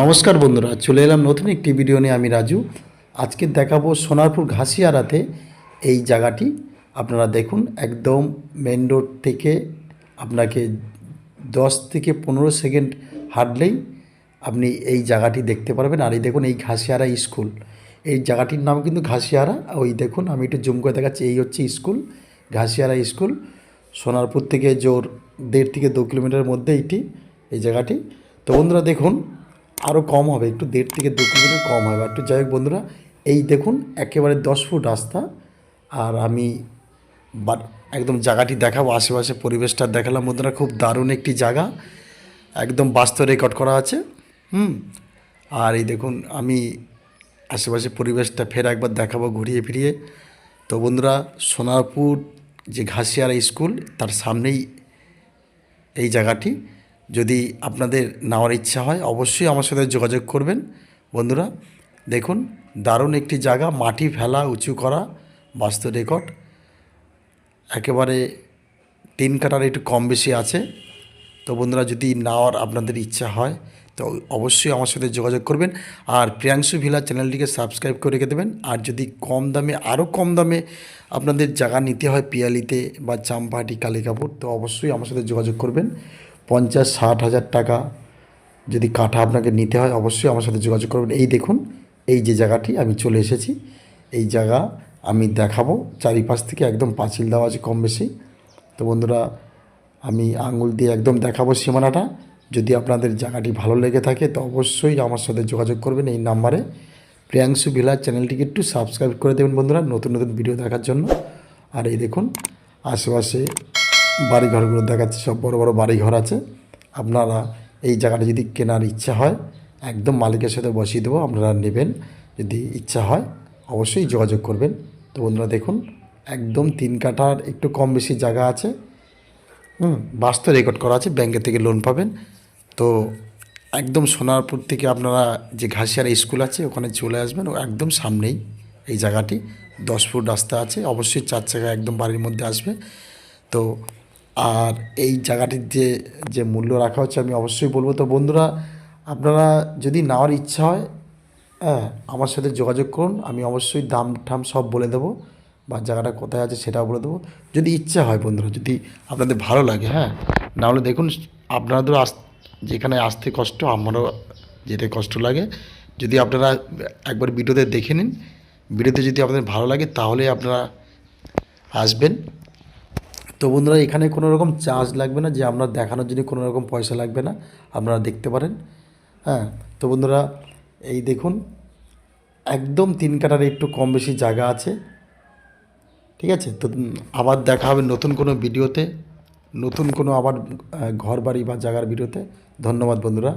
নমস্কার বন্ধুরা, চলে এলাম নতুন একটি ভিডিও নিয়ে, আমি রাজু। আজকে দেখাবো সোনারপুর ঘাসিয়ারাতে এই জায়গাটি। আপনারা দেখুন, একদম মেন রোড থেকে আপনাকে দশ থেকে পনেরো সেকেন্ড হাঁটলেই আপনি এই জায়গাটি দেখতে পারবেন। আর এই দেখুন, এই ঘাসিয়ারা স্কুল। এই জায়গাটির নাম কিন্তু ঘাসিয়ারা। ওই দেখুন, আমি একটু জুম করে দেখাচ্ছি, এই হচ্ছে স্কুল, ঘাসিয়ারা স্কুল। সোনারপুর থেকে জোর দেড় থেকে দু কিলোমিটারের মধ্যে এইটি এই জায়গাটি। তো বন্ধুরা দেখুন আরও কম হবে, একটু দেড় থেকে দু কিলোমিটার কম হবে। একটু যাই হোক বন্ধুরা, এই দেখুন একেবারে দশ ফুট রাস্তা, আর আমি একদম জায়গাটি দেখাবো আশেপাশে পরিবেশটা দেখালাম বন্ধুরা, খুব দারুণ একটি জায়গা। একদম বাস্তব রেকর্ড করা আছে, হুম? আর এই দেখুন, আমি আশেপাশে পরিবেশটা ফের একবার দেখাবো ঘুরিয়ে ফিরিয়ে। তো বন্ধুরা, সোনারপুর যে ঘাসিয়ারা স্কুল, তার সামনেই এই জায়গাটি। যদি আপনাদের নেওয়ার ইচ্ছা হয়, অবশ্যই আমার সাথে যোগাযোগ করবেন। বন্ধুরা, দেখুন, দারুণ একটি জায়গা, মাটি ফেলা, উঁচু করা, বাস্তু রেকর্ড। একেবারে তিন কাটার একটু কম বেশি আছে। তো বন্ধুরা, যদি নেওয়ার আপনাদের ইচ্ছা হয়, তো অবশ্যই আমার সাথে যোগাযোগ করবেন। আর প্রিয়াংশু ভিলা চ্যানেলটিকে সাবস্ক্রাইব করে রেখে দেবেন। আর যদি কম দামে, আরও কম দামে আপনাদের জায়গা নিতে হয় পিয়ালিতে বা চাম্পাহাটি কালিকাপুর, তো অবশ্যই আমার সাথে যোগাযোগ করবেন। পঞ্চাশ, ষাট হাজার টাকা যদি কাঠা আপনাকে নিতে হয়, অবশ্যই আমার সাথে যোগাযোগ করবেন। এই দেখুন, এই যে জায়গাটি, আমি চলে এসেছি। এই জায়গা আমি দেখাবো। চারিপাশ থেকে একদম পাঁচিল দেওয়া আছে কম বেশি। তো বন্ধুরা, আমি আঙুল দিয়ে একদম দেখাবো সীমানাটা। যদি আপনাদের জায়গাটি ভালো লেগে থাকে, তো অবশ্যই আমার সাথে যোগাযোগ করবেন এই নাম্বারে। প্রিয়াংশু ভিলার চ্যানেলটিকে একটু সাবস্ক্রাইব করে দেবেন বন্ধুরা, নতুন নতুন ভিডিও দেখার জন্য। আর এই দেখুন, আশেপাশে বাড়িঘরগুলো দেখাচ্ছে, সব বড় বড় বাড়িঘর আছে। আপনারা এই জায়গাটা যদি কেনার ইচ্ছা হয়, একদম মালিকের সাথে বসিয়ে দেবো, আপনারা নেবেন। যদি ইচ্ছা হয়, অবশ্যই যোগাযোগ করবেন। তো বন্ধুরা দেখুন, একদম তিন কাঠার একটু কম বেশি জায়গা আছে। হুম বাস্তব রেকর্ড করা আছে ব্যাংকের থেকে লোন পাবেন। তো একদম সোনারপুর থেকে আপনারা যে ঘাসিয়ারা স্কুল আছে, ওখানে চলে আসবেন, ও একদম সামনেই এই জায়গাটি। দশ ফুট রাস্তা আছে, অবশ্যই চার চাকা একদম বাড়ির মধ্যে আসবে। তো আর এই জায়গাটির যে যে মূল্য রাখা হচ্ছে আমি অবশ্যই বলব। তো বন্ধুরা, আপনারা যদি নেওয়ার ইচ্ছা হয় হ্যাঁ আমার সাথে যোগাযোগ করুন। আমি অবশ্যই দাম ঠাম সব বলে দেবো বা জায়গাটা কোথায় আছে সেটাও বলে দেবো। যদি ইচ্ছা হয় বন্ধুরা, যদি আপনাদের ভালো লাগে হ্যাঁ নাহলে দেখুন, আপনাদেরও আস, যেখানে আসতে কষ্ট, আমারও যেতে কষ্ট লাগে। যদি আপনারা একবার ভিডিওতে দেখে নিন, ভিডিওতে যদি আপনাদের ভালো লাগে, তাহলে আপনারা আসবেন। তো বন্ধুরা, এখানে কোনো রকম চার্জ লাগবে না, যে আপনার দেখানোর জন্য কোনো রকম পয়সা লাগবে না, আপনারা দেখতে পারেন। হ্যাঁ তো বন্ধুরা, এই দেখুন, একদম তিন কাটার একটু কম বেশি জায়গা আছে। ঠিক আছে? তো আবার দেখা হবে নতুন কোনো ভিডিওতে, নতুন কোনো আবার ঘর বাড়ি বা জায়গার ভিডিওতে। ধন্যবাদ বন্ধুরা।